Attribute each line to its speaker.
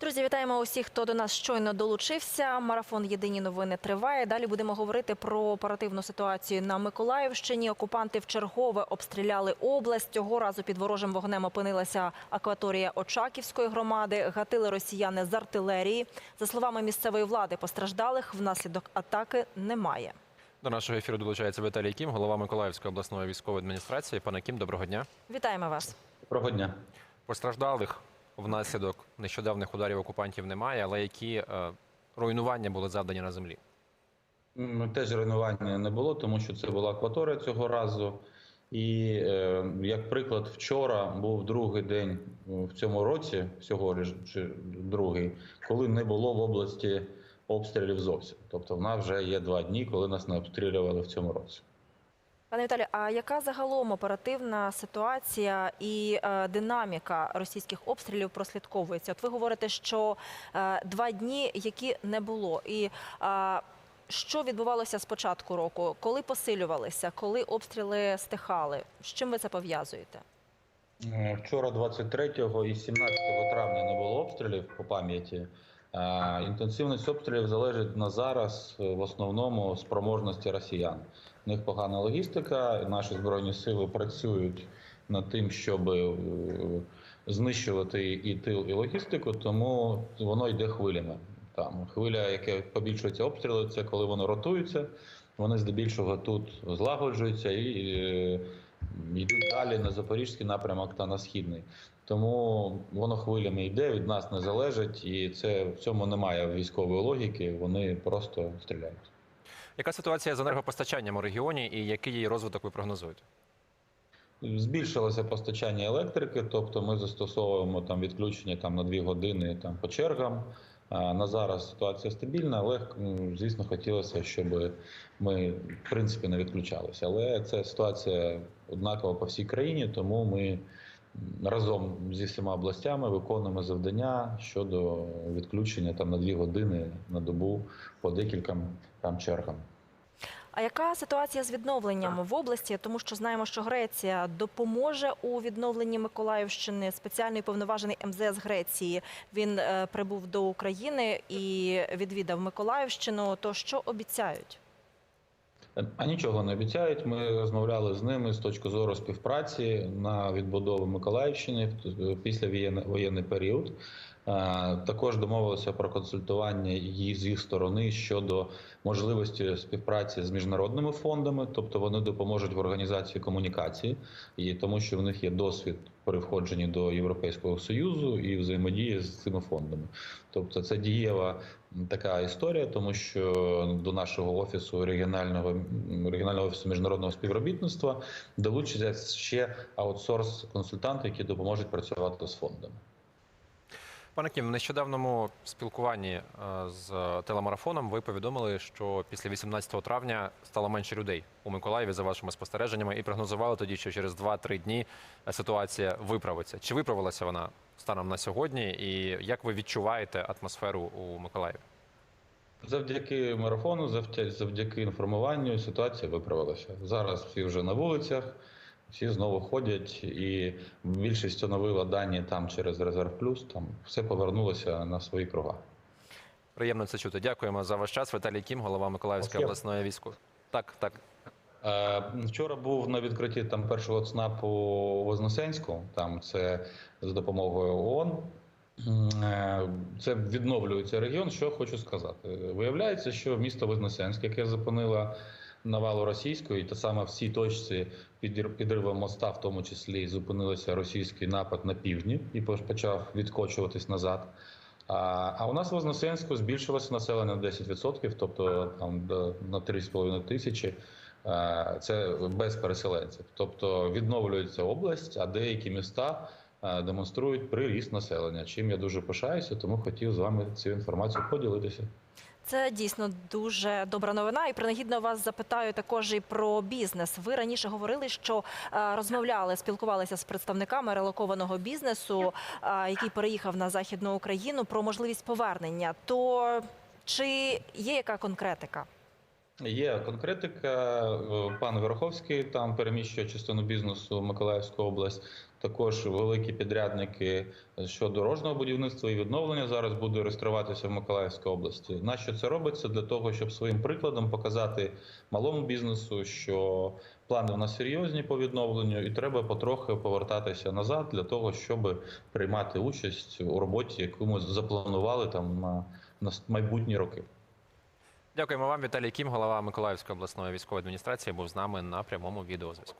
Speaker 1: Друзі, вітаємо усіх, хто до нас щойно долучився. Марафон Єдині новини триває. Далі будемо говорити про оперативну ситуацію на Миколаївщині. Окупанти вчергове обстріляли область. Цього разу під ворожим вогнем опинилася акваторія Очаківської громади. Гатили росіяни з артилерії. За словами місцевої влади, постраждалих внаслідок атаки немає.
Speaker 2: До нашого ефіру долучається Віталій Кім, голова Миколаївської обласної військової адміністрації. Пане Кім, доброго дня.
Speaker 1: Вітаємо вас.
Speaker 3: Доброго дня.
Speaker 2: Постраждалих внаслідок нещодавних ударів окупантів немає, але які е, руйнування були завдані на землі?
Speaker 3: Теж руйнування не було, тому що це була акваторія цього разу. І е, як приклад, вчора був другий день в цьому році, всього лиш чи другий, коли не було в області обстрілів зовсім. Тобто в нас вже є два дні, коли нас не обстрілювали в цьому році.
Speaker 1: Пане Віталію, а яка загалом оперативна ситуація і е, динаміка російських обстрілів прослідковується? От ви говорите, що е, два дні, які не було, і е, що відбувалося з початку року? Коли посилювалися, коли обстріли стихали? З чим ви це пов'язуєте?
Speaker 3: Вчора, 23 і 17 травня, не було обстрілів по пам'яті. Е, Інтенсивність обстрілів залежить на зараз е, в основному спроможності росіян. У них погана логістика. Наші збройні сили працюють над тим, щоб е, знищувати і тил, і логістику, тому воно йде хвилями. Там хвиля, яка побільшується обстріли, це коли воно ротується. Вони здебільшого тут злагоджуються і йдуть далі на запорізький напрямок та на східний. Тому воно хвилями йде, від нас не залежить, і це в цьому немає військової логіки. Вони просто стріляють.
Speaker 2: Яка ситуація з енергопостачанням у регіоні і який її розвиток ви прогнозуєте?
Speaker 3: Збільшилося постачання електрики, тобто ми застосовуємо там відключення там на 2 години там по чергам. На зараз ситуація стабільна, але звісно хотілося, щоб ми в принципі не відключалися. Але це ситуація однакова по всій країні, тому ми разом зі всіма областями виконуємо завдання щодо відключення там на дві години на добу по декільком там чергам.
Speaker 1: А яка ситуація з відновленням в області? Тому що знаємо, що Греція допоможе у відновленні Миколаївщини. Спеціальний повноважений МЗС Греції він е, прибув до України і відвідав Миколаївщину. То що обіцяють?
Speaker 3: А нічого не обіцяють. Ми розмовляли з ними з точки зору співпраці на відбудову Миколаївщини після воєнний, воєнний період. Е, Також домовилися про консультування її з їх сторони щодо можливості співпраці з міжнародними фондами, тобто вони допоможуть в організації комунікації, і тому що в них є досвід при входженні до Європейського союзу і взаємодії з цими фондами. Тобто це дієва така історія, тому що до нашого офісу регіонального регіонального офісу міжнародного співробітництва долучаться ще аутсорс-консультанти, які допоможуть працювати з фондами.
Speaker 2: Пане Кім, в нещодавньому спілкуванні е, з телемарафоном ви повідомили, що після 18 травня стало менше людей у Миколаєві за вашими спостереженнями і прогнозували тоді, що через 2-3 дні е, ситуація виправиться. Чи виправилася вона станом на сьогодні? І як ви відчуваєте атмосферу у Миколаєві?
Speaker 3: Завдяки марафону, завдя- завдяки інформуванню, ситуація виправилася. Зараз всі вже на вулицях, всі знову ходять, і більшість оновила дані там через резерв плюс. Там все повернулося на свої круга.
Speaker 2: Приємно це чути. Дякуємо за ваш час. Віталій Кім, голова Миколаївської обласної військової. Так, так.
Speaker 3: Е, Вчора був на відкритті там першого ЦНАПу у Вознесенську. Там це за допомогою ООН. Е, Це відновлюється регіон. Що хочу сказати. Виявляється, що місто Вознесенськ, яке зупинила навалу російської, та саме в цій точці підриву моста, в тому числі зупинилися російський напад на півдні і почав відкочуватись назад. А, у нас в Вознесенську збільшилося населення на 10%, тобто там на 3,5 тисячі. Це без переселенців. Тобто відновлюється область, а деякі міста демонструють приріст населення. Чим я дуже пишаюся, тому хотів з вами цю інформацію поділитися.
Speaker 1: Це дійсно дуже добра новина. І принагідно вас запитаю також і про бізнес. Ви раніше говорили, що е, розмовляли, спілкувалися з представниками релокованого бізнесу, е, який переїхав на західну Україну, про можливість повернення. То чи є яка конкретика?
Speaker 3: Є конкретика. Е, Пан Верховський там переміщує частину бізнесу в Миколаївську область. Також великі підрядники щодо дорожнього будівництва і відновлення зараз буде реєструватися в Миколаївській області. Нащо це робиться? Для того, щоб своїм прикладом показати малому бізнесу, що плани в нас серйозні по відновленню, і треба потрохи повертатися назад для того, щоб приймати участь у роботі, яку ми запланували там на, майбутні роки.
Speaker 2: Дякуємо вам, Віталій Кім, голова Миколаївської обласної військової адміністрації, був з нами на прямому відеозв'язку.